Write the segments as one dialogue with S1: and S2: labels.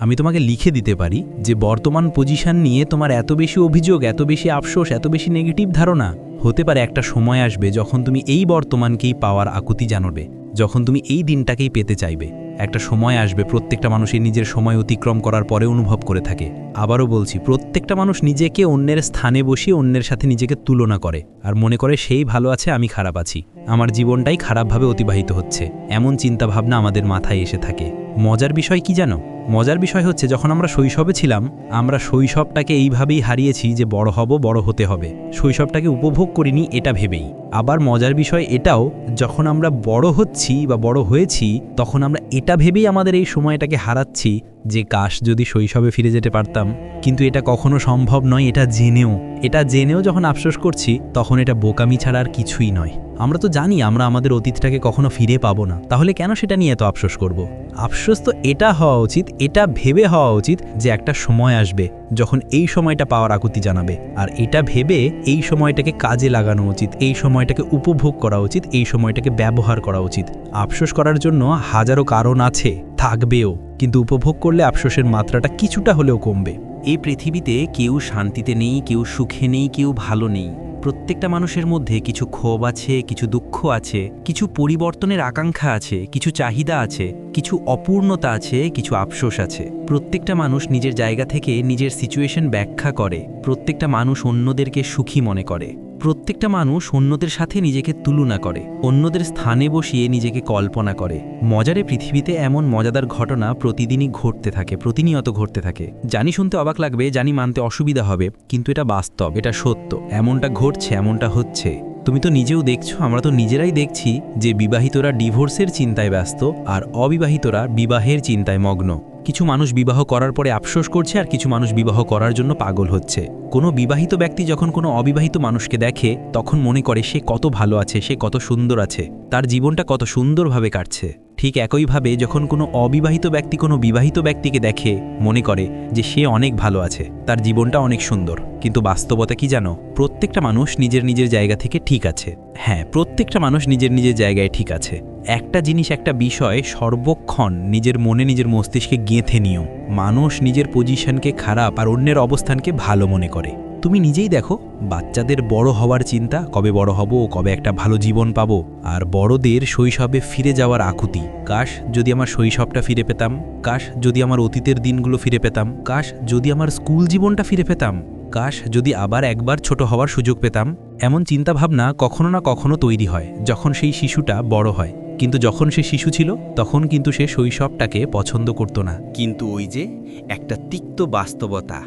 S1: আমি তোমাকে লিখে দিতে পারি যে বর্তমান পজিশন নিয়ে তোমার এত বেশি অভিযোগ, এত বেশি আফসোস, এত বেশি নেগেটিভ ধারণা হতে পারে একটা সময় আসবে যখন তুমি এই বর্তমানকেই পাওয়ার আকুতি জানবে, যখন তুমি এই দিনটাকেই পেতে চাইবে। একটা সময় আসবে, প্রত্যেকটা মানুষই নিজের সময় অতিক্রম করার পরে অনুভব করে থাকে। আবারও বলছি, প্রত্যেকটা মানুষ নিজেকে অন্যের স্থানে বসিয়ে অন্যের সাথে নিজেকে তুলনা করে আর মনে করে সেই ভালো আছে, আমি খারাপ আছি। আমার জীবনটাই খারাপভাবে অতিবাহিত হচ্ছে। এমন চিন্তাভাবনা আমাদের মাথায় এসে থাকে। মজার বিষয় কি জানো? মজার বিষয় হচ্ছে, যখন আমরা শৈশবে ছিলাম, আমরা শৈশবটাকে এইভাবেই হারিয়েছি যে বড় হব, বড় হতে হবে। শৈশবটাকে উপভোগ করিনি, এটা ভেবেই। আবার মজার বিষয় এটাও, যখন আমরা বড় হচ্ছি বা বড় হয়েছি, তখন আমরা এটা ভেবেই আমাদের এই সময়টাকে হারাচ্ছি যে, কাশ, যদি শৈশবে ফিরে যেতে পারতাম। কিন্তু এটা কখনো সম্ভব নয়, এটা জেনেও। এটা জেনেও যখন আফসোস করছি, তখন এটা বোকামি ছাড়া আর কিছুই নয়। আমরা তো জানি, আমরা আমাদের অতীতটাকে কখনো ফিরে পাবো না। তাহলে কেন সেটা নিয়ে এত আফসোস করব। আফসোস তো এটা হওয়া উচিত এটা ভেবে হওয়া উচিত যে একটা সময় আসবে যখন এই সময়টা পাওয়ার আকুতি জানাবে। আর এটা ভেবে এই সময়টাকে কাজে লাগানো উচিত, এই সময়টাকে উপভোগ করা উচিত, এই সময়টাকে ব্যবহার করা উচিত। আফসোস করার জন্য হাজারো কারণ আছে, থাকবেও। কিন্তু উপভোগ করলে আফসোসের মাত্রাটা কিছুটা হলেও কমবে। এই পৃথিবীতে কেউ শান্তিতে নেই, কেউ সুখে নেই, কেউ ভালো নেই। প্রত্যেকটা মানুষের মধ্যে কিছু ক্ষোভ আছে, কিছু দুঃখ আছে, কিছু পরিবর্তনের আকাঙ্ক্ষা আছে, কিছু চাহিদা আছে, কিছু অপূর্ণতা আছে, কিছু আফসোস আছে। প্রত্যেকটা মানুষ নিজের জায়গা থেকে নিজের সিচুয়েশন ব্যাখ্যা করে। প্রত্যেকটা মানুষ অন্যদেরকে সুখী মনে করে। প্রত্যেকটা মানুষ অন্যদের সাথে নিজেকে তুলনা করে, অন্যদের স্থানে বসিয়ে নিজেকে কল্পনা করে। মজারে পৃথিবীতে এমন মজাদার ঘটনা প্রতিদিনই ঘটতে থাকে, প্রতিনিয়ত ঘটতে থাকে। জানি শুনতে অবাক লাগবে, জানি মানতে অসুবিধা হবে, কিন্তু এটা বাস্তব, এটা সত্য। এমনটা ঘটছে, এমনটা হচ্ছে। তুমি তো নিজেও দেখছ, আমরা তো নিজেরাই দেখছি যে বিবাহিতরা ডিভোর্সের চিন্তায় ব্যস্ত আর অবিবাহিতরা বিবাহের চিন্তায় মগ্ন। কিছু মানুষ বিবাহ করার পরে আফসোস করছে আর কিছু মানুষ বিবাহ করার জন্য পাগল হচ্ছে। কোনো বিবাহিত ব্যক্তি যখন কোনো অবিবাহিত মানুষকে দেখে, তখন মনে করে সে কত ভালো আছে, সে কত সুন্দর আছে, তার জীবনটা কত সুন্দরভাবে কাটছে। ঠিক একইভাবে যখন কোনো অবিবাহিত ব্যক্তি কোনো বিবাহিত ব্যক্তিকে দেখে, মনে করে যে সে অনেক ভালো আছে, তার জীবনটা অনেক সুন্দর। কিন্তু বাস্তবতা কি জানো? প্রত্যেকটা মানুষ নিজের নিজের জায়গা থেকে ঠিক আছে। হ্যাঁ প্রত্যেকটা মানুষ নিজের নিজের জায়গায় ঠিক আছে। একটা জিনিস, একটা বিষয় সর্বক্ষণ নিজের মনে, নিজের মস্তিষ্কে গেঁথে নিও। মানুষ নিজের পজিশনকে খারাপ আর অন্যের অবস্থানকে ভালো মনে করে। তুমি নিজেই দেখো, বাচ্চাদের বড় হওয়ার চিন্তা, কবে বড় হব, কবে একটা ভালো জীবন পাবো, আর বড়দের শৈশবে ফিরে যাওয়ার আকুতি। কাশ, যদি আমার শৈশবটা ফিরে পেতাম। কাশ, যদি আমার অতীতের দিনগুলো ফিরে পেতাম। কাশ, যদি আমার স্কুল জীবনটা ফিরে পেতাম। কাশ, যদি আবার একবার ছোট হওয়ার সুযোগ পেতাম। এমন চিন্তাভাবনা কখনো না কখনো তৈরি হয়, যখন সেই শিশুটা বড় হয়। কিন্তু যখন সে শিশু ছিল, তখন কিন্তু সে শৈশবটাকে পছন্দ করত না।
S2: কিন্তু ওই যে একটা তিক্ত বাস্তবতা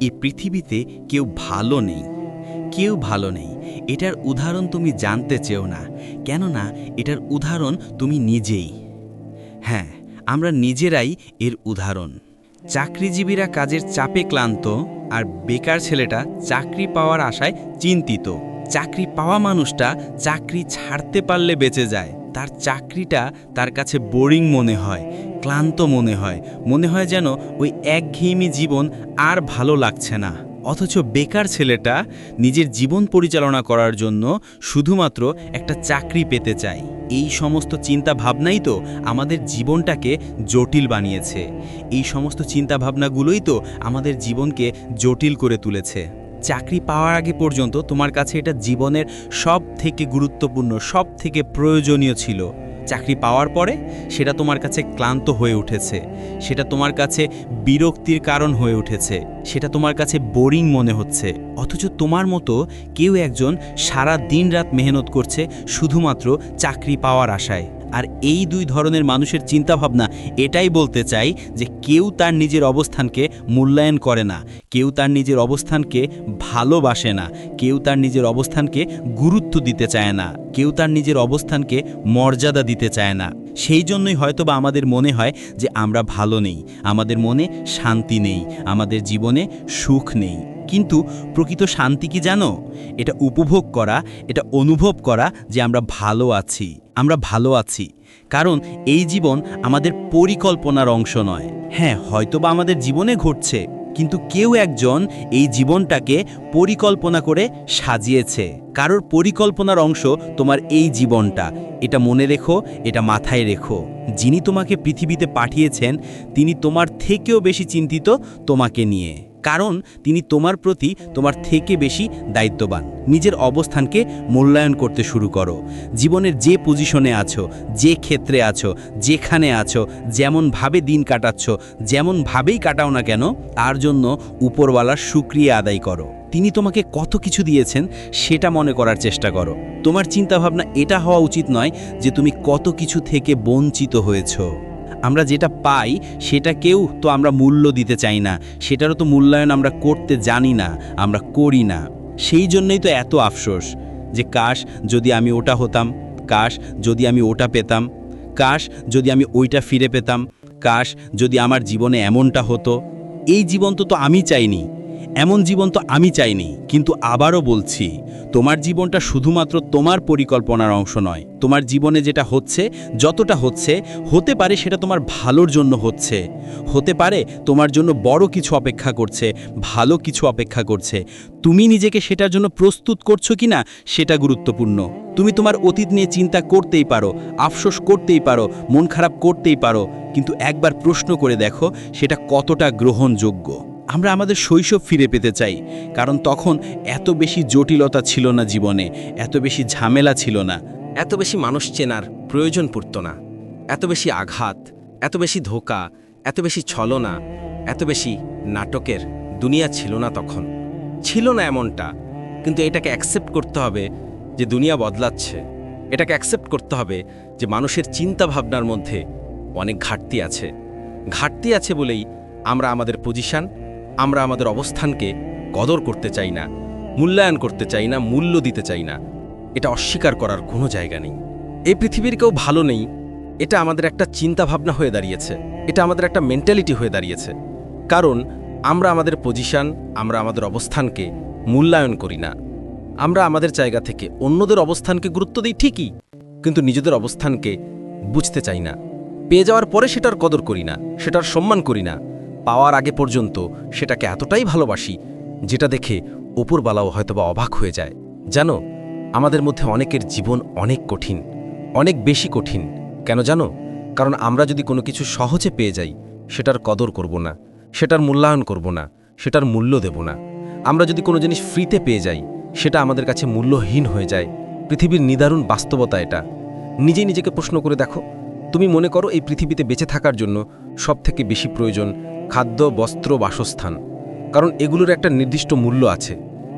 S2: এই পৃথিবীতে কেউ ভালো নেই। কেউ ভালো নেই। এটার উদাহরণ তুমি জানতে চেও না, কেননা এটার উদাহরণ তুমি নিজেই। হ্যাঁ আমরা নিজেরাই এর উদাহরণ। চাকরিজীবীরা কাজের চাপে ক্লান্ত আর বেকার ছেলেটা চাকরি পাওয়ার আশায় চিন্তিত। চাকরি পাওয়া মানুষটা চাকরি ছাড়তে পারলে বেঁচে যায়। তার চাকরিটা তার কাছে বোরিং মনে হয়, ক্লান্ত মনে হয় মনে হয় যেন ওই একঘেয়েমি জীবন আর ভালো লাগছে না। অথচ বেকার ছেলেটা নিজের জীবন পরিচালনা করার জন্য শুধুমাত্র একটা চাকরি পেতে চায়। এই সমস্ত চিন্তা ভাবনাই তো আমাদের জীবনটাকে জটিল বানিয়েছে। এই সমস্ত চিন্তা ভাবনাগুলোই তো আমাদের জীবনকে জটিল করে তুলেছে। চাকরি পাওয়ার আগে পর্যন্ত তোমার কাছে এটা জীবনের সব থেকে গুরুত্বপূর্ণ সব থেকে প্রয়োজনীয় ছিল। চাকরি পাওয়ার পরে সেটা তোমার কাছে ক্লান্ত হয়ে উঠেছে, সেটা তোমার কাছে বিরক্তির কারণ হয়ে উঠেছে, সেটা তোমার কাছে বোরিং মনে হচ্ছে। অথচ তোমার মতো কেউ একজন সারা দিন রাত মেহনত করছে শুধুমাত্র চাকরি পাওয়ার আশায়। আর এই দুই ধরনের মানুষের চিন্তাভাবনা এটাই বলতে চাই যে কেউ তার নিজের অবস্থানকে মূল্যায়ন করে না, কেউ তার নিজের অবস্থানকে ভালোবাসে না, কেউ তার নিজের অবস্থানকে গুরুত্ব দিতে চায় না, কেউ তার নিজের অবস্থানকে মর্যাদা দিতে চায় না। সেই জন্যই হয়তোবা আমাদের মনে হয় যে আমরা ভালো নেই, আমাদের মনে শান্তি নেই, আমাদের জীবনে সুখ নেই। কিন্তু প্রকৃত শান্তি কি জানো? এটা উপভোগ করা, এটা অনুভব করা যে আমরা ভালো আছি। আমরা ভালো আছি। কারণ এই জীবন আমাদের পরিকল্পনার অংশ নয়। হ্যাঁ হয়তোবা আমাদের জীবনে ঘটছে, কিন্তু কেউ একজন এই জীবনটাকে পরিকল্পনা করে সাজিয়েছে। কারোর পরিকল্পনার অংশ তোমার এই জীবনটা। এটা মনে রেখো, এটা মাথায় রেখো। যিনি তোমাকে পৃথিবীতে পাঠিয়েছেন, তিনি তোমার থেকেও বেশি চিন্তিত তোমাকে নিয়ে। কারণ তিনি তোমার প্রতি তোমার থেকে বেশি দায়িত্ববান। নিজের অবস্থানকে মূল্যায়ন করতে শুরু করো। জীবনের যে পজিশনে আছো, যে ক্ষেত্রে আছো, যেখানে আছো, যেমনভাবে দিন কাটাচ্ছ, যেমনভাবেই কাটাও না কেন, তার জন্য উপরওয়ালার সুক্রিয়া আদায় করো। তিনি তোমাকে কত কিছু দিয়েছেন সেটা মনে করার চেষ্টা করো। তোমার চিন্তাভাবনা এটা হওয়া উচিত নয় যে তুমি কত কিছু থেকে বঞ্চিত হয়েছো। আমরা যেটা পাই, সেটাকেও তো আমরা মূল্য দিতে চাই না। সেটারও তো মূল্যায়ন আমরা করতে জানি না, আমরা করি না। সেই জন্যই তো এত আফসোস যে কাশ যদি আমি ওটা হতাম, কাশ যদি আমি ওটা পেতাম, কাশ যদি আমি ওইটা ফিরে পেতাম, কাশ যদি আমার জীবনে এমনটা হতো, এই জীবন তো তো আমি চাইনি। এমন জীবন তো আমি চাইনি, কিন্তু আবারও বলছি, তোমার জীবনটা শুধুমাত্র তোমার পরিকল্পনার অংশ নয়, তোমার জীবনে যেটা হচ্ছে, যতটা হচ্ছে, হতে পারে সেটা তোমার ভালোর জন্য হচ্ছে, হতে পারে তোমার জন্য বড় কিছু অপেক্ষা করছে, ভালো কিছু অপেক্ষা করছে, তুমি নিজেকে সেটার জন্য প্রস্তুত করছ কি না সেটা গুরুত্বপূর্ণ, তুমি তোমার অতীত নিয়ে চিন্তা করতেই পারো, আফসোস করতেই পারো, মন খারাপ করতেই পারো, কিন্তু একবার প্রশ্ন করে দেখো সেটা কতটা গ্রহণযোগ্য। আমরা আমাদের শৈশব ফিরে পেতে চাই, কারণ তখন এত বেশি জটিলতা ছিল না জীবনে, এত বেশি ঝামেলা ছিল না।
S3: এত বেশি মানুষ চেনার প্রয়োজন পড়ত না। এত বেশি আঘাত, এত বেশি ধোকা, এত বেশি ছলনা, এত বেশি নাটকের দুনিয়া ছিল না তখন। ছিল না এমনটা, কিন্তু এটাকে অ্যাকসেপ্ট করতে হবে যে দুনিয়া বদলাচ্ছে। এটাকে অ্যাকসেপ্ট করতে হবে যে মানুষের চিন্তা ভাবনার মধ্যে অনেক ঘাটতি আছে। ঘাটতি আছে বলেই আমরা আমাদের পজিশন আমরা আমাদের অবস্থানকে কদর করতে চাই না, মূল্যায়ন করতে চাই না, মূল্য দিতে চাই না। এটা অস্বীকার করার কোনো জায়গা নেই। এই পৃথিবীর কেউ ভালো নেই, এটা আমাদের একটা চিন্তা ভাবনা হয়ে দাঁড়িয়েছে, এটা আমাদের একটা মেন্টালিটি হয়ে দাঁড়িয়েছে। কারণ আমরা আমাদের পজিশন আমরা আমাদের অবস্থানকে মূল্যায়ন করি না। আমরা আমাদের জায়গা থেকে অন্যদের অবস্থানকে গুরুত্ব দিই ঠিকই, কিন্তু নিজেদের অবস্থানকে বুঝতে চাই না। পেয়ে যাওয়ার পরে সেটার কদর করি না, সেটার সম্মান করি না। পাওয়ার আগে পর্যন্ত সেটাকে এতটাই ভালোবাসি, যেটা দেখে ওপরবালাও হয়তোবা অবাক হয়ে যায়। জানো, আমাদের মধ্যে অনেকের জীবন অনেক কঠিন, অনেক বেশি কঠিন। কেন জানো? কারণ আমরা যদি কোনো কিছু সহজে পেয়ে যাই, সেটার কদর করব না, সেটার মূল্যায়ন করব না, সেটার মূল্য দেব না। আমরা যদি কোনো জিনিস ফ্রিতে পেয়ে যাই, সেটা আমাদের কাছে মূল্যহীন হয়ে যায়। পৃথিবীর নিদারুণ বাস্তবতা এটা। নিজেই নিজেকে প্রশ্ন করে দেখো, তুমি মনে করো এই পৃথিবীতে বেঁচে থাকার জন্য সবথেকে বেশি প্রয়োজন খাদ্য, বস্ত্র, বাসস্থান। কারণ এগুলোর একটা নির্দিষ্ট মূল্য আছে।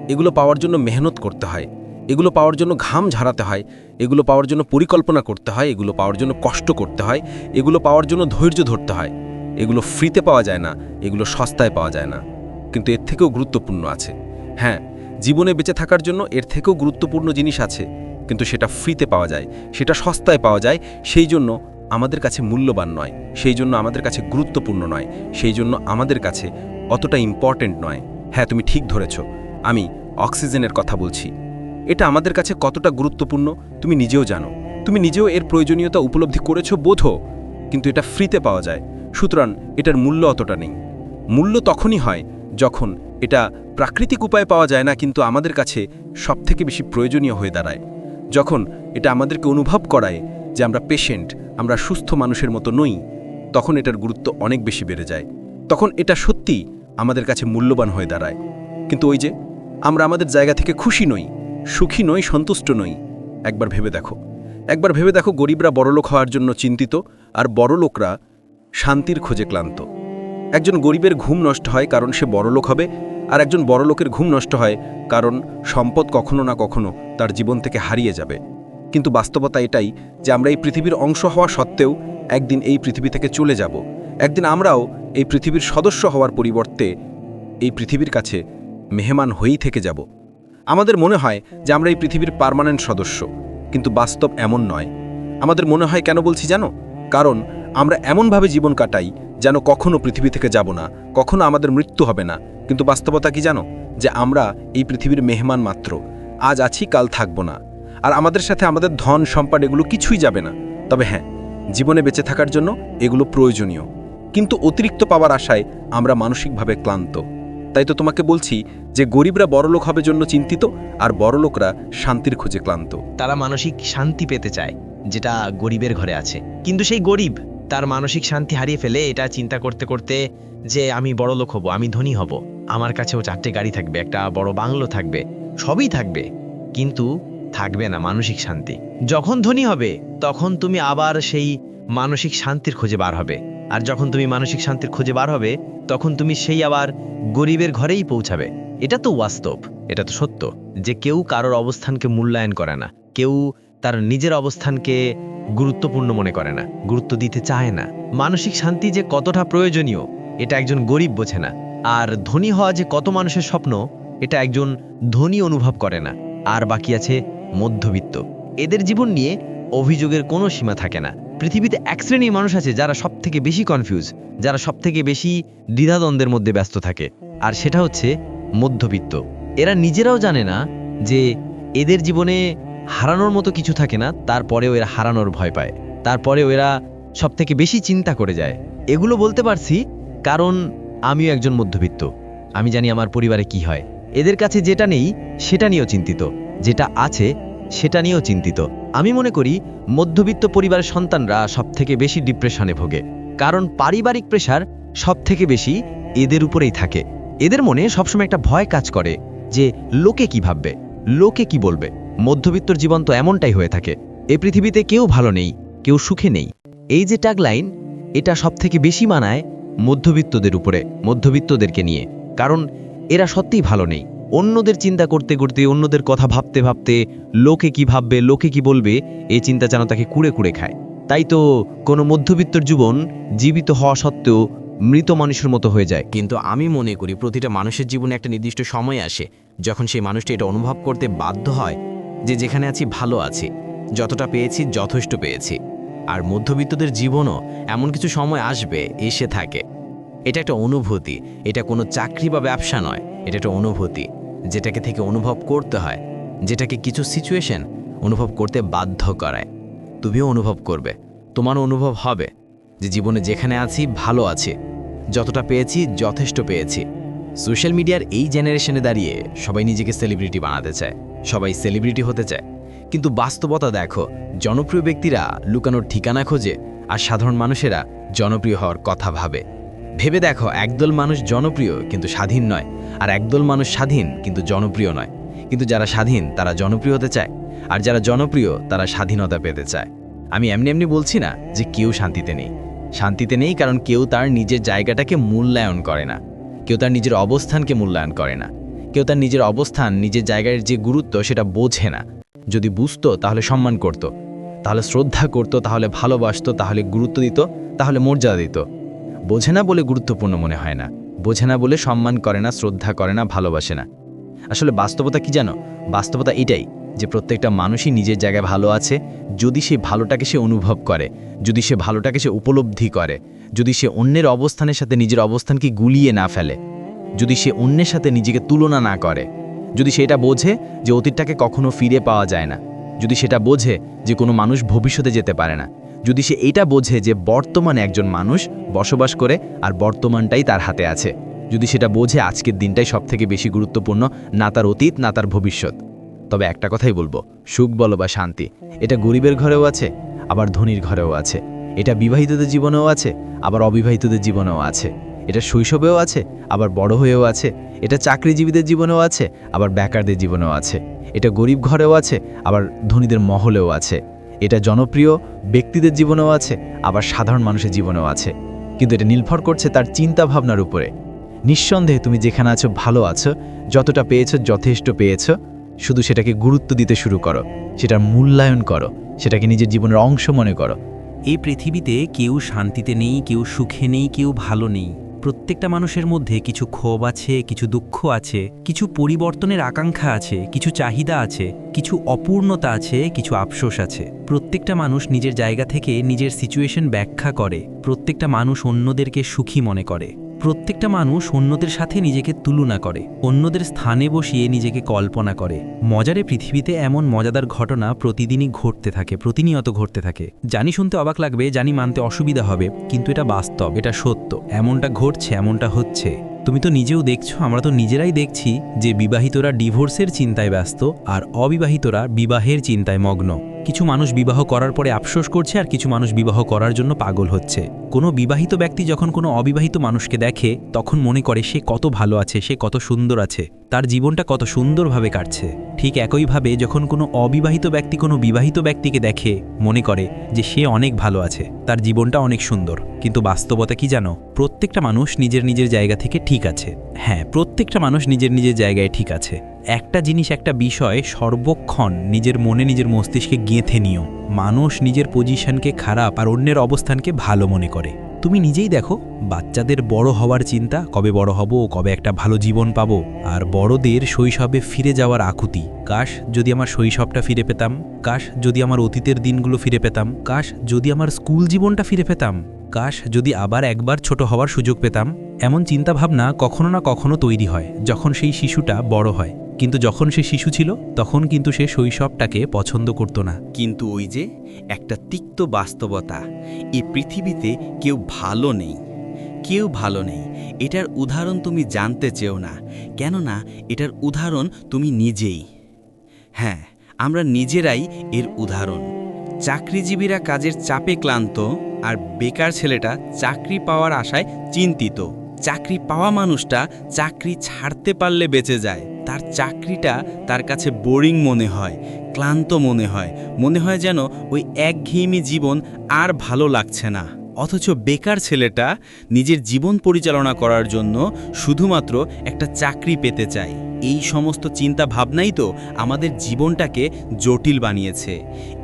S3: এগুলো পাওয়ার জন্য মেহনত করতে হয়। এগুলো পাওয়ার জন্য ঘাম ঝাড়াতে হয়। এগুলো পাওয়ার জন্য পরিকল্পনা করতে হয়। এগুলো পাওয়ার জন্য কষ্ট করতে হয়। এগুলো পাওয়ার জন্য ধৈর্য ধরতে হয়। এগুলো ফ্রিতে পাওয়া যায় না। এগুলো সস্তায় পাওয়া যায় না। কিন্তু এর থেকেও গুরুত্বপূর্ণ আছে। হ্যাঁ জীবনে বেঁচে থাকার জন্য এর থেকেও গুরুত্বপূর্ণ জিনিস আছে। কিন্তু সেটা ফ্রিতে পাওয়া যায়। সেটা সস্তায় পাওয়া যায়। সেই জন্য আমাদের কাছে মূল্যবান নয়, সেই জন্য আমাদের কাছে গুরুত্বপূর্ণ নয়, সেই জন্য আমাদের কাছে অতটা ইম্পর্ট্যান্ট নয়। হ্যাঁ তুমি ঠিক ধরেছ, আমি অক্সিজেনের কথা বলছি। এটা আমাদের কাছে কতটা গুরুত্বপূর্ণ, তুমি নিজেও জানো। তুমি নিজেও এর প্রয়োজনীয়তা উপলব্ধি করেছ, বোধো কিন্তু এটা ফ্রিতে পাওয়া যায়। সুতরাং এটার মূল্য অতটা নেই। মূল্য তখনই হয় যখন এটা প্রাকৃতিক উপায়ে পাওয়া যায় না, কিন্তু আমাদের কাছে সবথেকে বেশি প্রয়োজনীয় হয়ে দাঁড়ায়। যখন এটা আমাদেরকে অনুভব করায় যে আমরা পেশেন্ট আমরা সুস্থ মানুষের মতো নই, তখন এটার গুরুত্ব অনেক বেশি বেড়ে যায়। তখন এটা সত্যি আমাদের কাছে মূল্যবান হয়ে দাঁড়ায়। কিন্তু ওই যে, আমরা আমাদের জায়গা থেকে খুশি নই, সুখী নই, সন্তুষ্ট নই। একবার ভেবে দেখো। একবার ভেবে দেখো গরিবরা বড়লোক হওয়ার জন্য চিন্তিত, আর বড়লোকরা শান্তির খোঁজে ক্লান্ত। একজন গরিবের ঘুম নষ্ট হয় কারণ সে বড়লোক হবে, আর একজন বড়লোকের ঘুম নষ্ট হয় কারণ সম্পদ কখনো না কখনো তার জীবন থেকে হারিয়ে যাবে। কিন্তু বাস্তবতা এটাই যে আমরা এই পৃথিবীর অংশ হওয়া সত্ত্বেও একদিন এই পৃথিবী থেকে চলে যাব। একদিন আমরাও এই পৃথিবীর সদস্য হওয়ার পরিবর্তে এই পৃথিবীর কাছে মেহমান হয়েই থেকে যাব। আমাদের মনে হয় যে আমরা এই পৃথিবীর পার্মানেন্ট সদস্য, কিন্তু বাস্তব এমন নয়। আমাদের মনে হয় কেন বলছি জানো? কারণ আমরা এমনভাবে জীবন কাটাই যেন কখনো পৃথিবী থেকে যাব না, কখনো আমাদের মৃত্যু হবে না। কিন্তু বাস্তবতা কি জানো? যে আমরা এই পৃথিবীর মেহমান মাত্র। আজ আছি, কাল থাকব না। আর আমাদের সাথে আমাদের ধন, সম্পদ এগুলো কিছুই যাবে না। তবে হ্যাঁ জীবনে বেঁচে থাকার জন্য এগুলো প্রয়োজনীয়।
S4: কিন্তু অতিরিক্ত পাওয়ার আশায় আমরা মানসিকভাবে ক্লান্ত। তাই তো তোমাকে বলছি যে গরিবরা বড়লোক হবে জন্য চিন্তিত আর বড়লোকরা শান্তির খোঁজে ক্লান্ত।
S5: তারা মানসিক শান্তি পেতে চায়, যেটা গরিবের ঘরে আছে। কিন্তু সেই গরিব তার মানসিক শান্তি হারিয়ে ফেলে এটা চিন্তা করতে করতে যে আমি বড় লোক হব, আমি ধনী হব। আমার কাছেও চারটে গাড়ি থাকবে, একটা বড় বাংলো থাকবে, সবই থাকবে। কিন্তু থাকবে না মানসিক শান্তি। যখন ধনী হবে, তখন তুমি আবার সেই মানসিক শান্তির খোঁজে বার হবে। আর যখন তুমি মানসিক শান্তির খোঁজে বার হবে, তখন তুমি সেই আবার গরিবের ঘরেই পৌঁছাবে। এটা তো বাস্তব এটা তো সত্য যে কেউ কারোর অবস্থানকে মূল্যায়ন করে না, কেউ তার নিজের অবস্থানকে গুরুত্বপূর্ণ মনে করে না, গুরুত্ব দিতে চায় না। মানসিক শান্তি যে কতটা প্রয়োজনীয়, এটা একজন গরিব বোঝে না। আর ধনী হওয়া যে কত মানুষের স্বপ্ন, এটা একজন ধনী অনুভব করে না। আর বাকি আছে মধ্যবিত্ত। এদের জীবন নিয়ে অভিযোগের কোনো সীমা থাকে না। পৃথিবীতে এক শ্রেণির মানুষ আছে যারা সব থেকে বেশি কনফিউজ যারা সব থেকে বেশি দ্বিধাদ্বন্দ্বের মধ্যে ব্যস্ত থাকে। আর সেটা হচ্ছে মধ্যবিত্ত। এরা নিজেরাও জানে না যে এদের জীবনে হারানোর মতো কিছু থাকে না, তারপরেও এরা হারানোর ভয় পায়। তারপরেও এরা সব থেকে বেশি চিন্তা করে যায়। এগুলো বলতে পারছি কারণ আমিও একজন মধ্যবিত্ত। আমি জানি আমার পরিবারে কি হয়। এদের কাছে যেটা নেই, সেটা নিয়েও চিন্তিত। যেটা আছে সেটা নিয়েও চিন্তিত। আমি মনে করি মধ্যবিত্ত পরিবারের সন্তানরা সব থেকে বেশি ডিপ্রেশনে ভোগে। কারণ পারিবারিক প্রেশার সব থেকে বেশি এদের উপরেই থাকে। এদের মনে সবসময় একটা ভয় কাজ করে যে লোকে কি ভাববে, লোকে কি বলবে। মধ্যবিত্তর জীবন তো এমনটাই হয়ে থাকে। এ পৃথিবীতে কেউ ভালো নেই, কেউ সুখে নেই। এই যে ট্যাগলাইন এটা সব থেকে বেশি মানায় মধ্যবিত্তদের উপরে, মধ্যবিত্তদেরকে নিয়ে। কারণ এরা সত্যিই ভালো নেই। অন্যদের চিন্তা করতে করতে, অন্যদের কথা ভাবতে ভাবতে, লোকে কি ভাববে, লোকে কি বলবে, এই চিন্তা যেন তাকে কুড়ে কুড়ে খায়। তাই তো কোনো মধ্যবিত্তর জীবন জীবিত হওয়া সত্ত্বেও মৃত মানুষের মতো হয়ে যায়।
S3: কিন্তু আমি মনে করি প্রতিটা মানুষের জীবনে একটা নির্দিষ্ট সময় আসে, যখন সেই মানুষটি এটা অনুভব করতে বাধ্য হয় যে যেখানে আছি ভালো আছি, যতটা পেয়েছি যথেষ্ট পেয়েছি। আর মধ্যবিত্তদের জীবনও এমন কিছু সময় আসবে, এসে থাকে। এটা একটা অনুভূতি, এটা কোনো চাকরি বা ব্যবসা নয়, এটা একটা অনুভূতি। যেটাকে থেকে অনুভব করতে হয়, যেটাকে কিছু সিচুয়েশন অনুভব করতে বাধ্য করায়। তুমিও অনুভব করবে, তোমারও অনুভব হবে যে জীবনে যেখানে আছি, ভালো আছে। যতটা পেয়েছি, যথেষ্ট পেয়েছি। সোশ্যাল মিডিয়ার এই জেনারেশনে দাঁড়িয়ে সবাই নিজেকে সেলিব্রিটি বানাতে চায়, সবাই সেলিব্রিটি হতে চায়। কিন্তু বাস্তবতা দেখো, জনপ্রিয় ব্যক্তিরা লুকানোর ঠিকানা খোঁজে আর সাধারণ মানুষেরা জনপ্রিয় হওয়ার কথা ভাবে। ভেবে দেখো, একদল মানুষ জনপ্রিয় কিন্তু স্বাধীন নয়, আর একদল মানুষ স্বাধীন কিন্তু জনপ্রিয় নয়। কিন্তু যারা স্বাধীন, তারা জনপ্রিয় হতে চায়, আর যারা জনপ্রিয়, তারা স্বাধীনতা পেতে চায়। আমি এমনি এমনি বলছি না যে কেউ শান্তিতে নেই। শান্তিতে নেই কারণ কেউ তার নিজের জায়গাটাকে মূল্যায়ন করে না। কেউ তার নিজের অবস্থানকে মূল্যায়ন করে না। কেউ তার নিজের অবস্থান, নিজের জায়গার যে গুরুত্ব, সেটা বোঝে না। যদি বুঝতো, তাহলে সম্মান করত। তাহলে শ্রদ্ধা করত, তাহলে ভালোবাসত, তাহলে গুরুত্ব দিত, তাহলে মর্যাদা দিত। বোঝে না বলে গুরুত্বপূর্ণ মনে হয় না। বোঝে না বলে সম্মান করে না, শ্রদ্ধা করে না, ভালোবাসে না। আসলে বাস্তবতা কি জানো? বাস্তবতা এটাই যে প্রত্যেকটা মানুষই নিজের জায়গায় ভালো আছে, যদি সে ভালোটাকে সে অনুভব করে, যদি সে ভালোটাকে সে উপলব্ধি করে, যদি সে অন্যের অবস্থানের সাথে নিজের অবস্থানকে গুলিয়ে না ফেলে, যদি সে অন্যের সাথে নিজেকে তুলনা না করে, যদি সেটা বোঝে যে অতীতটাকে কখনো ফিরে পাওয়া যায় না, যদি সেটা বোঝে যে কোনো মানুষ ভবিষ্যতে যেতে পারে না যদি সে এটা বোঝে যে বর্তমানে একজন মানুষ বসবাস করে আর বর্তমানটাই তার হাতে আছে। যদি সেটা বোঝে আজকের দিনটাই সবথেকে বেশি গুরুত্বপূর্ণ, না তার অতীত, না তার ভবিষ্যৎ। তবে একটা কথাই বলব, সুখ বলো বা শান্তি, এটা গরিবের ঘরেও আছে, আবার ধনীর ঘরেও আছে। এটা বিবাহিতদের জীবনেও আছে, আবার অবিবাহিতদের জীবনেও আছে। এটা শৈশবেও আছে, আবার বড় হয়েও আছে। এটা চাকরিজীবীদের জীবনেও আছে, আবার বেকারদের জীবনেও আছে। এটা গরিব ঘরেও আছে, আবার ধনীদের মহলেও আছে। এটা জনপ্রিয়, ব্যক্তিদের জীবনেও আছে, আবার সাধারণ মানুষের জীবনেও আছে। কিন্তু এটা নির্ভর করছে তার চিন্তা ভাবনার উপরে। নিঃসন্দেহে তুমি যেখানে আছো ভালো আছো, যতটা পেয়েছ যথেষ্ট পেয়েছ, শুধু সেটাকে গুরুত্ব দিতে শুরু করো, সেটার মূল্যায়ন করো, সেটাকে নিজের জীবনের অংশ মনে করো।
S1: এই পৃথিবীতে কেউ শান্তিতে নেই, কেউ সুখে নেই, কেউ ভালো নেই। প্রত্যেকটা মানুষের মধ্যে কিছু ক্ষোভ আছে, কিছু দুঃখ আছে, কিছু পরিবর্তনের আকাঙ্ক্ষা আছে, কিছু চাহিদা আছে, কিছু অপূর্ণতা আছে, কিছু আফসোস আছে। প্রত্যেকটা মানুষ নিজের জায়গা থেকে নিজের সিচুয়েশন ব্যাখ্যা করে। প্রত্যেকটা মানুষ অন্যদেরকে সুখী মনে করে। প্রত্যেকটা মানুষ অন্যদের সাথে নিজেকে তুলনা করে, অন্যদের স্থানে বসিয়ে নিজেকে কল্পনা করে। মজারে পৃথিবীতে এমন মজাদার ঘটনা প্রতিদিনই ঘটতে থাকে, প্রতিনিয়ত ঘটতে থাকে। জানি শুনতে অবাক লাগবে, জানি মানতে অসুবিধা হবে, কিন্তু এটা বাস্তব, এটা সত্য। এমনটা ঘটছে, এমনটা হচ্ছে। তুমি তো নিজেও দেখছ, আমরা তো নিজেরাই দেখছি যে বিবাহিতরা ডিভোর্সের চিন্তায় ব্যস্ত আর অবিবাহিতরা বিবাহের চিন্তায় মগ্ন। কিছু মানুষ বিবাহ করার পরে আফসোস করছে আর কিছু মানুষ বিবাহ করার জন্য পাগল হচ্ছে। কোনো বিবাহিত ব্যক্তি যখন কোনো অবিবাহিত মানুষকে দেখে, তখন মনে করে সে কত ভালো আছে, সে কত সুন্দর আছে, তার জীবনটা কত সুন্দরভাবে কাটছে। ঠিক একইভাবে যখন কোনো অবিবাহিত ব্যক্তি কোনো বিবাহিত ব্যক্তিকে দেখে, মনে করে যে সে অনেক ভালো আছে, তার জীবনটা অনেক সুন্দর। কিন্তু বাস্তবতা কি জানো? প্রত্যেকটা মানুষ নিজের নিজের জায়গা থেকে ঠিক আছে। হ্যাঁ প্রত্যেকটা মানুষ নিজের নিজের জায়গায় ঠিক আছে। একটা জিনিস, একটা বিষয় সর্বক্ষণ নিজের মনে, নিজের মস্তিষ্কে গেঁথে নিও। মানুষ নিজের পজিশনকে খারাপ আর অন্যের অবস্থানকে ভালো মনে করে। তুমি নিজেই দেখো, বাচ্চাদের বড় হওয়ার চিন্তা, কবে বড় হব, কবে একটা ভালো জীবন পাবো, আর বড়দের শৈশবে ফিরে যাওয়ার আকুতি। কাশ, যদি আমার শৈশবটা ফিরে পেতাম। কাশ, যদি আমার অতীতের দিনগুলো ফিরে পেতাম। কাশ, যদি আমার স্কুল জীবনটা ফিরে পেতাম। কাশ, যদি আবার একবার ছোট হওয়ার সুযোগ পেতাম। এমন চিন্তাভাবনা কখনো না কখনো তৈরি হয়, যখন সেই শিশুটা বড় হয়। কিন্তু যখন সে শিশু ছিল, তখন কিন্তু সে শৈশবটাকে পছন্দ করত না।
S2: কিন্তু ওই যে একটা তিক্ত বাস্তবতা এই পৃথিবীতে কেউ ভালো নেই। কেউ ভালো নেই। এটার উদাহরণ তুমি জানতে চেও না, কেননা এটার উদাহরণ তুমি নিজেই। হ্যাঁ আমরা নিজেরাই এর উদাহরণ। চাকরিজীবীরা কাজের চাপে ক্লান্ত, আর বেকার ছেলেটা চাকরি পাওয়ার আশায় চিন্তিত। চাকরি পাওয়া মানুষটা চাকরি ছাড়তে পারলে বেঁচে যায়। তার চাকরিটা তার কাছে বোরিং মনে হয়, ক্লান্ত মনে হয় মনে হয় যেন ওই একঘেয়েমি জীবন আর ভালো লাগছে না। অথচ বেকার ছেলেটা নিজের জীবন পরিচালনা করার জন্য শুধুমাত্র একটা চাকরি পেতে চায়। এই সমস্ত চিন্তা ভাবনাই তো আমাদের জীবনটাকে জটিল বানিয়েছে।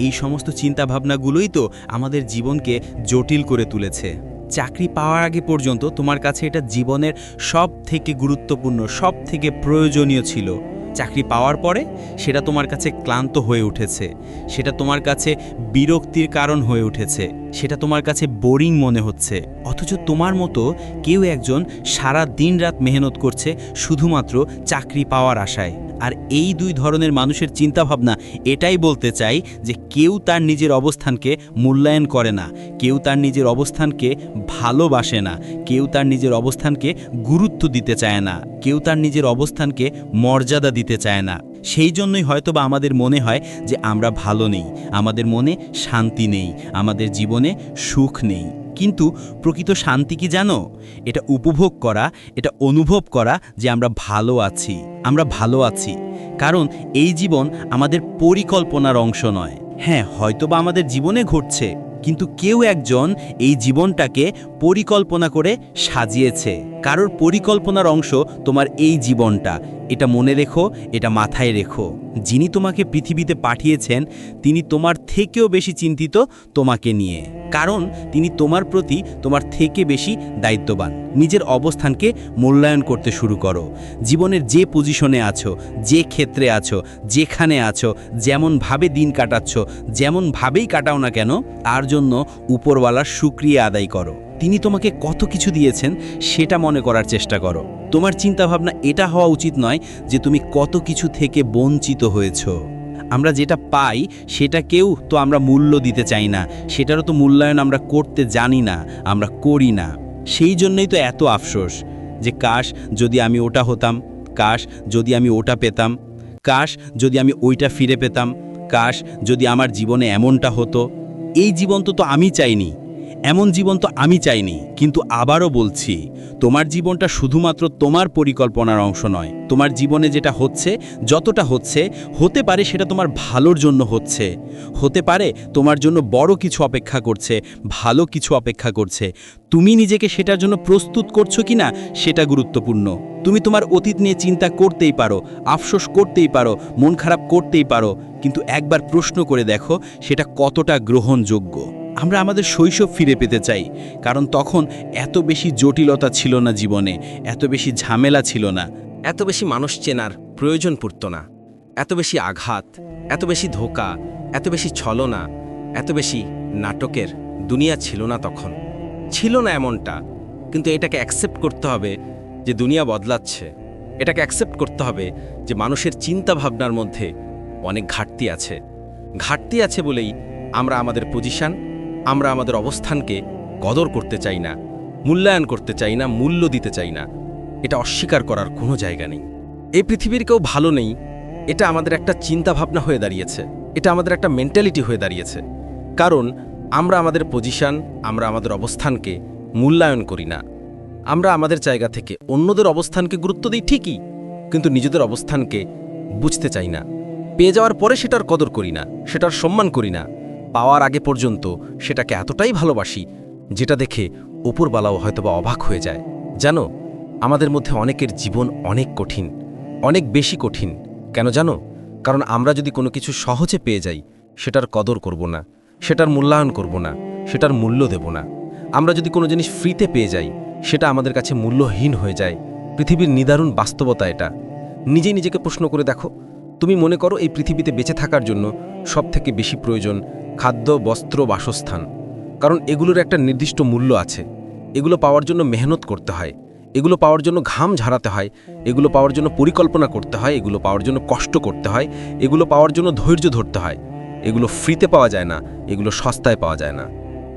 S2: এই সমস্ত চিন্তা ভাবনাগুলোই তো আমাদের জীবনকে জটিল করে তুলেছে। চাকরি পাওয়ার আগে পর্যন্ত তোমার কাছে এটা জীবনের সব থেকে গুরুত্বপূর্ণ সব থেকে প্রয়োজনীয় ছিল। চাকরি পাওয়ার পরে সেটা তোমার কাছে ক্লান্ত হয়ে উঠেছে। সেটা তোমার কাছে বিরক্তির কারণ হয়ে উঠেছে। সেটা তোমার কাছে বোরিং মনে হচ্ছে। অথচ তোমার মতো কেউ একজন সারা দিন রাত মেহনত করছে শুধুমাত্র চাকরি পাওয়ার আশায়। আর এই দুই ধরনের মানুষের চিন্তাভাবনা এটাই বলতে চাই যে কেউ তার নিজের অবস্থানকে মূল্যায়ন করে না, কেউ তার নিজের অবস্থানকে ভালোবাসে না, কেউ তার নিজের অবস্থানকে গুরুত্ব দিতে চায় না, কেউ তার নিজের অবস্থানকে মর্যাদা দিতে চায় না। সেই জন্যই হয়তোবা আমাদের মনে হয় যে আমরা ভালো নেই, আমাদের মনে শান্তি নেই, আমাদের জীবনে সুখ নেই। কিন্তু প্রকৃত শান্তি কি জানো? এটা উপভোগ করা, এটা অনুভব করা যে আমরা ভালো আছি, আমরা ভালো আছি। কারণ এই জীবন আমাদের পরিকল্পনার অংশ নয়। হ্যাঁ হয়তোবা আমাদের জীবনে ঘটছে, কিন্তু কেউ একজন এই জীবনটাকে পরিকল্পনা করে সাজিয়েছে। কারোর পরিকল্পনার অংশ তোমার এই জীবনটা। এটা মনে রেখো, এটা মাথায় রেখো। যিনি তোমাকে পৃথিবীতে পাঠিয়েছেন, তিনি তোমার থেকেও বেশি চিন্তিত তোমাকে নিয়ে। কারণ তিনি তোমার প্রতি তোমার থেকে বেশি দায়িত্ববান। নিজের অবস্থানকে মূল্যায়ন করতে শুরু করো। জীবনের যে পজিশনে আছো, যে ক্ষেত্রে আছো, যেখানে আছো, যেমনভাবে দিন কাটাচ্ছ, যেমনভাবেই কাটাও না কেন, তার জন্য উপরওয়ালার সুক্রিয়া আদায় করো। তিনি তোমাকে কত কিছু দিয়েছেন সেটা মনে করার চেষ্টা করো। তোমার চিন্তাভাবনা এটা হওয়া উচিত নয় যে তুমি কত কিছু থেকে বঞ্চিত হয়েছো। আমরা যেটা পাই সেটাকেও তো আমরা মূল্য দিতে চাই না, সেটারও তো মূল্যায়ন আমরা করতে জানি না, আমরা করি না। সেই জন্যই তো এত আফসোস যে কাশ যদি আমি ওটা হতাম, কাশ যদি আমি ওটা পেতাম, কাশ যদি আমি ওইটা ফিরে পেতাম, কাশ যদি আমার জীবনে এমনটা হতো, এই জীবন তো তো আমি চাইনি। এমন জীবন তো আমি চাইনি, কিন্তু আবারও বলছি, তোমার জীবনটা শুধুমাত্র তোমার পরিকল্পনার অংশ নয়, তোমার জীবনে যেটা হচ্ছে, যতটা হচ্ছে, হতে পারে সেটা তোমার ভালোর জন্য হচ্ছে, হতে পারে তোমার জন্য বড় কিছু অপেক্ষা করছে, ভালো কিছু অপেক্ষা করছে, তুমি নিজেকে সেটার জন্য প্রস্তুত করছ কি না সেটা গুরুত্বপূর্ণ, তুমি তোমার অতীত নিয়ে চিন্তা করতেই পারো, আফসোস করতেই পারো, মন খারাপ করতেই পারো, কিন্তু একবার প্রশ্ন করে দেখো সেটা কতটা গ্রহণযোগ্য। আমরা আমাদের শৈশব ফিরে পেতে চাই, কারণ তখন এত বেশি জটিলতা ছিল না জীবনে, এত বেশি ঝামেলা ছিল না।
S3: এত বেশি মানুষ চেনার প্রয়োজন পড়ত না। এত বেশি আঘাত, এত বেশি ধোকা, এত বেশি ছলনা, এত বেশি নাটকের দুনিয়া ছিল না তখন। ছিল না এমনটা, কিন্তু এটাকে অ্যাকসেপ্ট করতে হবে যে দুনিয়া বদলাচ্ছে। এটাকে অ্যাকসেপ্ট করতে হবে যে মানুষের চিন্তা ভাবনার মধ্যে অনেক ঘাটতি আছে। ঘাটতি আছে বলেই আমরা আমাদের পজিশন আমরা আমাদের অবস্থানকে কদর করতে চাই না, মূল্যায়ন করতে চাই না, মূল্য দিতে চাই না। এটা অস্বীকার করার কোনো জায়গা নেই। এই পৃথিবীর কেউ ভালো নেই, এটা আমাদের একটা চিন্তা ভাবনা হয়ে দাঁড়িয়েছে, এটা আমাদের একটা মেন্টালিটি হয়ে দাঁড়িয়েছে। কারণ আমরা আমাদের পজিশন আমরা আমাদের অবস্থানকে মূল্যায়ন করি না। আমরা আমাদের জায়গা থেকে অন্যদের অবস্থানকে গুরুত্ব দিই ঠিকই, কিন্তু নিজেদের অবস্থানকে বুঝতে চাই না। পেয়ে যাওয়ার পরে সেটার কদর করি না, সেটার সম্মান করি না। পাওয়ার আগে পর্যন্ত সেটাকে এতটাই ভালোবাসি, যেটা দেখে উপরবালাও হয়তোবা অবাক হয়ে যায়। জানো, আমাদের মধ্যে অনেকের জীবন অনেক কঠিন, অনেক বেশি কঠিন। কেন জানো? কারণ আমরা যদি কোনো কিছু সহজে পেয়ে যাই, সেটার কদর করব না, সেটার মূল্যায়ন করব না, সেটার মূল্য দেব না। আমরা যদি কোনো জিনিস ফ্রিতে পেয়ে যাই, সেটা আমাদের কাছে মূল্যহীন হয়ে যায়। পৃথিবীর নিদারুণ বাস্তবতা এটা। নিজেই নিজেকে প্রশ্ন করে দেখো, তুমি মনে করো এই পৃথিবীতে বেঁচে থাকার জন্য সবথেকে বেশি প্রয়োজন খাদ্য, বস্ত্র, বাসস্থান। কারণ এগুলোর একটা নির্দিষ্ট মূল্য আছে। এগুলো পাওয়ার জন্য মেহনত করতে হয়। এগুলো পাওয়ার জন্য ঘাম ঝাড়াতে হয়। এগুলো পাওয়ার জন্য পরিকল্পনা করতে হয়। এগুলো পাওয়ার জন্য কষ্ট করতে হয়। এগুলো পাওয়ার জন্য ধৈর্য ধরতে হয়। এগুলো ফ্রিতে পাওয়া যায় না। এগুলো সস্তায় পাওয়া যায় না।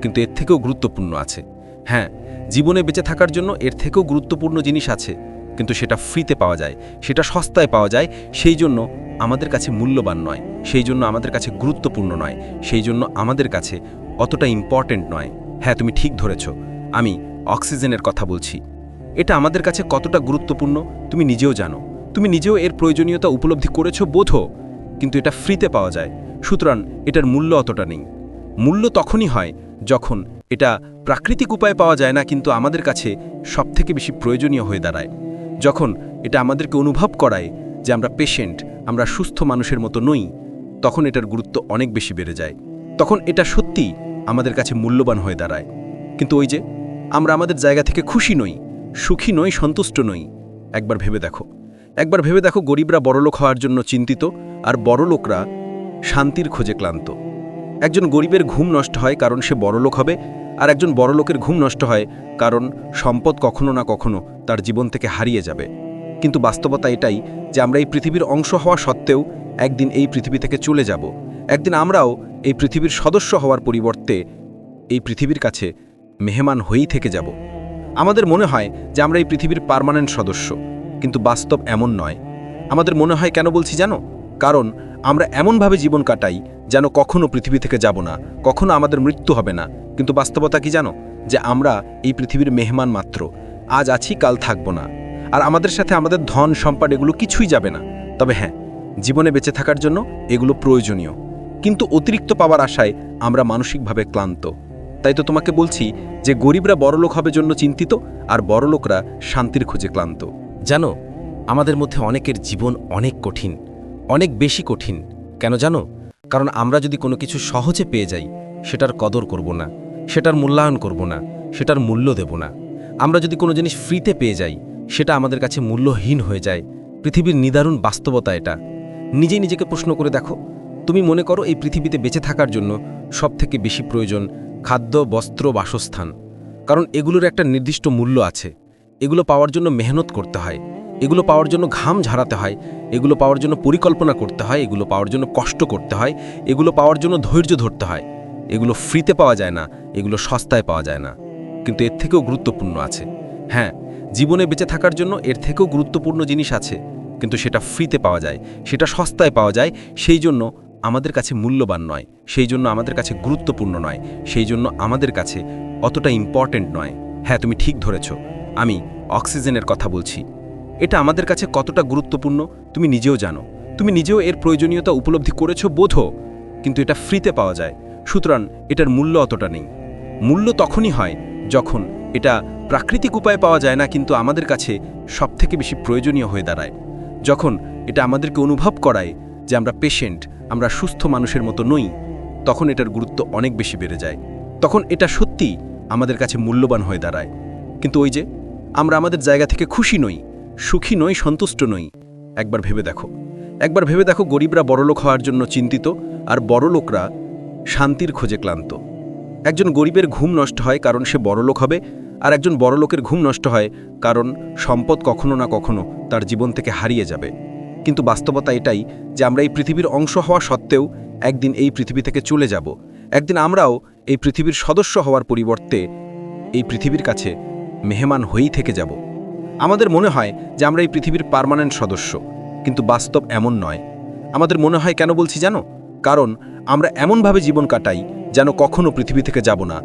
S3: কিন্তু এর থেকেও গুরুত্বপূর্ণ আছে। হ্যাঁ জীবনে বেঁচে থাকার জন্য এর থেকেও গুরুত্বপূর্ণ জিনিস আছে। কিন্তু সেটা ফ্রিতে পাওয়া যায়। সেটা সস্তায় পাওয়া যায়। সেই জন্য আমাদের কাছে মূল্যবান নয়, সেই জন্য আমাদের কাছে গুরুত্বপূর্ণ নয়, সেই জন্য আমাদের কাছে অতটা ইম্পর্ট্যান্ট নয়। হ্যাঁ তুমি ঠিক ধরেছ, আমি অক্সিজেনের কথা বলছি। এটা আমাদের কাছে কতটা গুরুত্বপূর্ণ, তুমি নিজেও জানো। তুমি নিজেও এর প্রয়োজনীয়তা উপলব্ধি করেছ, বোধো কিন্তু এটা ফ্রিতে পাওয়া যায়। সুতরাং এটার মূল্য অতটা নেই। মূল্য তখনই হয় যখন এটা প্রাকৃতিক উপায়ে পাওয়া যায় না, কিন্তু আমাদের কাছে সবথেকে বেশি প্রয়োজনীয় হয়ে দাঁড়ায়। যখন এটা আমাদেরকে অনুভব করায় যে আমরা পেশেন্ট আমরা সুস্থ মানুষের মতো নই, তখন এটার গুরুত্ব অনেক বেশি বেড়ে যায়। তখন এটা সত্যি আমাদের কাছে মূল্যবান হয়ে দাঁড়ায়। কিন্তু ওই যে, আমরা আমাদের জায়গা থেকে খুশি নই, সুখী নই, সন্তুষ্ট নই। একবার ভেবে দেখো। একবার ভেবে দেখো গরিবরা বড়লোক হওয়ার জন্য চিন্তিত, আর বড়লোকরা শান্তির খোঁজে ক্লান্ত। একজন গরিবের ঘুম নষ্ট হয় কারণ সে বড়লোক হবে, আর একজন বড়লোকের ঘুম নষ্ট হয় কারণ সম্পদ কখনো না কখনো তার জীবন থেকে হারিয়ে যাবে। কিন্তু বাস্তবতা এটাই যে আমরা এই পৃথিবীর অংশ হওয়া সত্ত্বেও একদিন এই পৃথিবী থেকে চলে যাব। একদিন আমরাও এই পৃথিবীর সদস্য হওয়ার পরিবর্তে এই পৃথিবীর কাছে মেহমান হয়েই থেকে যাব। আমাদের মনে হয় যে আমরা এই পৃথিবীর পার্মানেন্ট সদস্য, কিন্তু বাস্তব এমন নয়। আমাদের মনে হয় কেন বলছি জানো? কারণ আমরা এমনভাবে জীবন কাটাই যেন কখনো পৃথিবী থেকে যাব না, কখনো আমাদের মৃত্যু হবে না। কিন্তু বাস্তবতা কি জানো? যে আমরা এই পৃথিবীর মেহমান মাত্র। আজ আছি, কাল থাকব না। আর আমাদের সাথে আমাদের ধন সম্পদ এগুলো কিছুই যাবে না। তবে হ্যাঁ জীবনে বেঁচে থাকার জন্য এগুলো প্রয়োজনীয়। কিন্তু অতিরিক্ত পাওয়ার আশায় আমরা মানসিকভাবে ক্লান্ত। তাই তো তোমাকে বলছি যে গরিবরা বড়লোক হবে জন্য চিন্তিত আর বড়লোকরা শান্তির খোঁজে ক্লান্ত। জানো, আমাদের মধ্যে অনেকের জীবন অনেক কঠিন, অনেক বেশি কঠিন। কেন জানো? কারণ আমরা যদি কোনো কিছু সহজে পেয়ে যাই, সেটার কদর করব না, সেটার মূল্যায়ন করব না, সেটার মূল্য দেব না। আমরা যদি কোনো জিনিস ফ্রিতে পেয়ে যাই সেটা আমাদের কাছে মূল্যহীন হয়ে যায়। পৃথিবীর নিদারুণ বাস্তবতা এটা। নিজেই নিজেকে প্রশ্ন করে দেখো, তুমি মনে করো এই পৃথিবীতে বেঁচে থাকার জন্য সবথেকে বেশি প্রয়োজন খাদ্য, বস্ত্র, বাসস্থান। কারণ এগুলোর একটা নির্দিষ্ট মূল্য আছে। এগুলো পাওয়ার জন্য মেহনত করতে হয়। এগুলো পাওয়ার জন্য ঘাম ঝাড়াতে হয়। এগুলো পাওয়ার জন্য পরিকল্পনা করতে হয়। এগুলো পাওয়ার জন্য কষ্ট করতে হয়। এগুলো পাওয়ার জন্য ধৈর্য ধরতে হয়। এগুলো ফ্রিতে পাওয়া যায় না। এগুলো সস্তায় পাওয়া যায় না। কিন্তু এর থেকেও গুরুত্বপূর্ণ আছে। হ্যাঁ জীবনে বেঁচে থাকার জন্য এর থেকেও গুরুত্বপূর্ণ জিনিস আছে, কিন্তু সেটা ফ্রিতে পাওয়া যায়, সেটা সস্তায় পাওয়া যায়, সেই জন্য আমাদের কাছে মূল্যবান নয়, সেই জন্য আমাদের কাছে গুরুত্বপূর্ণ নয়, সেই জন্য আমাদের কাছে অতটা ইম্পর্ট্যান্ট নয়। হ্যাঁ তুমি ঠিক ধরেছ, আমি অক্সিজেনের কথা বলছি। এটা আমাদের কাছে কতটা গুরুত্বপূর্ণ তুমি নিজেও জানো। তুমি নিজেও এর প্রয়োজনীয়তা উপলব্ধি করেছ বোধো কিন্তু এটা ফ্রিতে পাওয়া যায়। সুতরাং এটার মূল্য অতটা নেই। মূল্য তখনই হয় যখন এটা প্রাকৃতিক উপায়ে পাওয়া যায় না, কিন্তু আমাদের কাছে সবথেকে বেশি প্রয়োজনীয় হয়ে দাঁড়ায়। যখন এটা আমাদেরকে অনুভব করায় যে আমরা পেশেন্ট আমরা সুস্থ মানুষের মতো নই, তখন এটার গুরুত্ব অনেক বেশি বেড়ে যায়। তখন এটা সত্যি আমাদের কাছে মূল্যবান হয়ে দাঁড়ায়। কিন্তু ওই যে আমরা আমাদের জায়গা থেকে খুশি নই, সুখী নই, সন্তুষ্ট নই, একবার ভেবে দেখো। একবার ভেবে দেখো গরিবরা বড়লোক হওয়ার জন্য চিন্তিত, আর বড়লোকরা শান্তির খোঁজে ক্লান্ত। একজন গরিবের ঘুম নষ্ট হয় কারণ সে বড়লোক হবে, আর একজন বড়লোকের ঘুম নষ্ট হয় কারণ সম্পদ কখনো না কখনো তার জীবন থেকে হারিয়ে যাবে। কিন্তু বাস্তবতা এটাই যে আমরা এই পৃথিবীর অংশ হওয়া সত্ত্বেও একদিন এই পৃথিবী থেকে চলে যাব। একদিন আমরাও এই পৃথিবীর সদস্য হওয়ার পরিবর্তে এই পৃথিবীর কাছে মেহমান হয়েই থেকে যাব। আমাদের মনে হয় যে আমরা এই পৃথিবীর পার্মানেন্ট সদস্য, কিন্তু বাস্তব এমন নয়। আমাদের মনে হয় কেন বলছি জানো? কারণ আমরা এমনভাবে জীবন কাটাই যেন কখনো পৃথিবী থেকে যাব না।